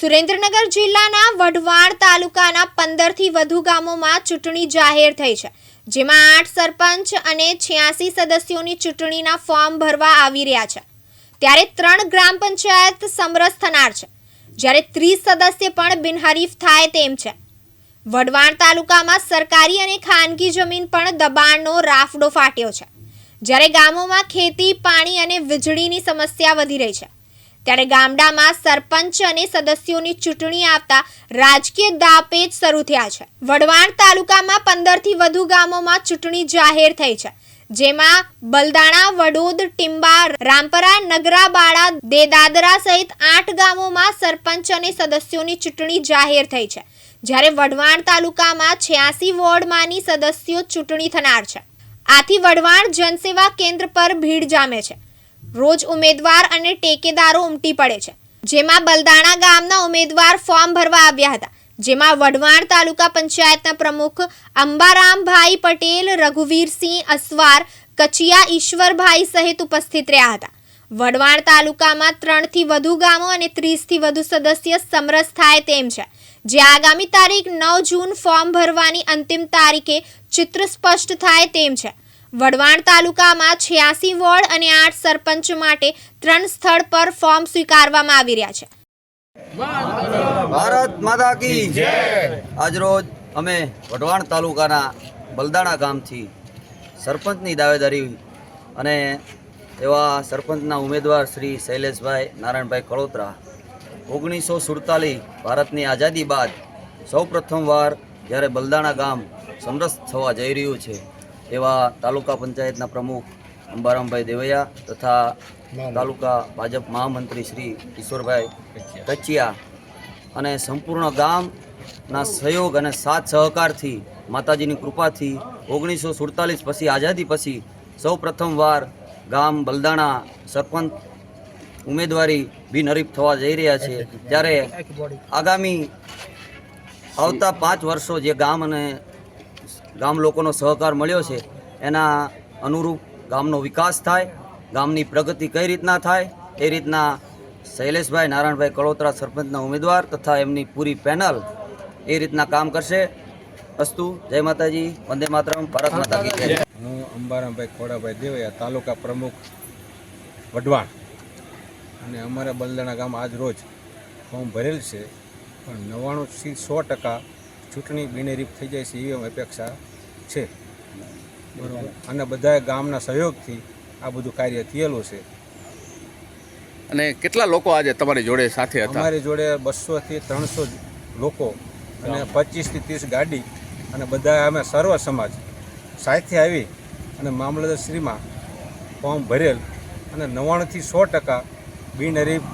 સુરેન્દ્રનગર જિલ્લાના વઢવાણ તાલુકાના પંદરથી વધુ ગામોમાં ચૂંટણી જાહેર થઈ છે, જેમાં આઠ સરપંચ અને છ્યાસી સદસ્યોની ચૂંટણીના ફોર્મ ભરવા આવી રહ્યા છે. ત્યારે ત્રણ ગ્રામ પંચાયત સમરસ થનાર છે, જ્યારે ત્રીસ સદસ્ય પણ બિનહરીફ થાય તેમ છે. વઢવાણ તાલુકામાં સરકારી અને ખાનગી જમીન પણ દબાણનો રાફડો ફાટ્યો છે, જ્યારે ગામોમાં ખેતી, પાણી અને વીજળીની સમસ્યા વધી રહી છે. ત્યારે ગામડામાં સરપંચ અને સદસ્યોની ચૂંટણી આવતા રાજકીય દાપેજ શરૂ થયા છે. વઢવાણ તાલુકામાં પંદરથી વધુ ગામોમાં ચૂંટણી જાહેર થઈ છે. જેમાં બલદાણા, વડોદ, ટિંબા, રામપરા, નગરાબાળા, દેદાદરા સહિત આઠ ગામોમાં સરપંચ અને સદસ્યોની ચૂંટણી જાહેર થઈ છે. જ્યારે વઢવાણ તાલુકામાં છ્યાસી વોર્ડમાંની સદસ્યો ચૂંટણી થનાર છે. આથી વઢવાણ જનસેવા કેન્દ્ર પર ભીડ જામે છે. રોજ ઉમેદવાર અને ટેકેદારો ઉમટી પડે છે. જેમાં બલદાણા ગામના ઉમેદવાર ફોર્મ ભરવા આવ્યા હતા. જેમાં વઢવાણ તાલુકા પંચાયતના પ્રમુખ અંબારામભાઈ પટેલ, રઘુવીરસિંહ અસવાર, કચિયા ઈશ્વરભાઈ સહિત ઉપસ્થિત રહ્યા હતા. વઢવાણ તાલુકામાં ત્રણથી વધુ ગામો અને ત્રીસથી વધુ સદસ્ય સમરસ થાય તેમ છે. જે આગામી તારીખ નવ જૂન ફોર્મ ભરવાની અંતિમ તારીખે ચિત્ર સ્પષ્ટ થાય તેમ છે. વઢવાણ તાલુકામાં છ્યાસી વોર્ડ અને આઠ સરપંચ માટે ત્રણ સ્થળ પર ફોર્મ સ્વીકારવામાં આવી રહ્યા છે. ભારત માતા કી જય. આજરોજ અમે વઢવાણ તાલુકાના બલદાણા ગામથી સરપંચની દાવેદારી અને એવા સરપંચના ઉમેદવાર શ્રી શૈલેષભાઈ નારાયણભાઈ કળોત્રા ઓગણીસો સુડતાલીસ ભારતની આઝાદી બાદ સૌ પ્રથમવાર જ્યારે બલદાણા ગામ સમરસ થવા જઈ રહ્યું છે એવા તાલુકા પંચાયતના પ્રમુખ અંબારામભાઈ દેવૈયા તથા તાલુકા ભાજપ મહામંત્રી શ્રી ઈશ્વરભાઈ કચિયા અને સંપૂર્ણ ગામના સહયોગ અને સાથ સહકારથી માતાજીની કૃપાથી ઓગણીસો સુડતાલીસ પછી આઝાદી પછી સૌ પ્રથમવાર ગામ બલદાણા સરપંચ ઉમેદવારી બિનહરીફ થવા જઈ રહ્યા છે. ત્યારે આગામી આવતા પાંચ વર્ષો જે ગામ અને ગામ લોકોનો સહકાર મળ્યો છે. એના અનુરૂપ ગામનો વિકાસ થાય, ગામની પ્રગતિ કઈ રીતના થાય, એ રીતના શૈલેષભાઈ નારાયણભાઈ કળોતરા સરપંચના ઉમેદવાર તથા એમની પૂરી પેનલ એ રીતના કામ કરશે. અસ્તુ, જય માતાજી, વંદે માતરમ, ભારત માતા હું અંબારામભાઈ ખોડાભાઈ દેવૈયા, તાલુકા પ્રમુખ, વઢવાણ. અને અમારા બલદાણા ગામ આજ રોજ ફોર્મ ભરેલ છે. પણ નવ્વાણુંથી સો ટકા ચૂંટણી બિનહરીફ થઈ જાય છે એવી અપેક્ષા છે. બરાબર. અને બધા ગામના સહયોગથી આ બધું કાર્ય થયેલું છે. અને કેટલા લોકો આજે તમારી જોડે સાથે હતા? અમારી જોડે બસોથી ત્રણસો લોકો અને પચીસથી ત્રીસ ગાડી અને બધા અમે સર્વ સમાજ સાથે આવી અને મામલતદારશ્રીમાં ફોર્મ ભરેલ અને નવ્વાણુંથી સો ટકા બિનહરીફ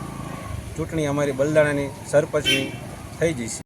ચૂંટણી અમારી બલદાણાની સરપંચની થઈ જશે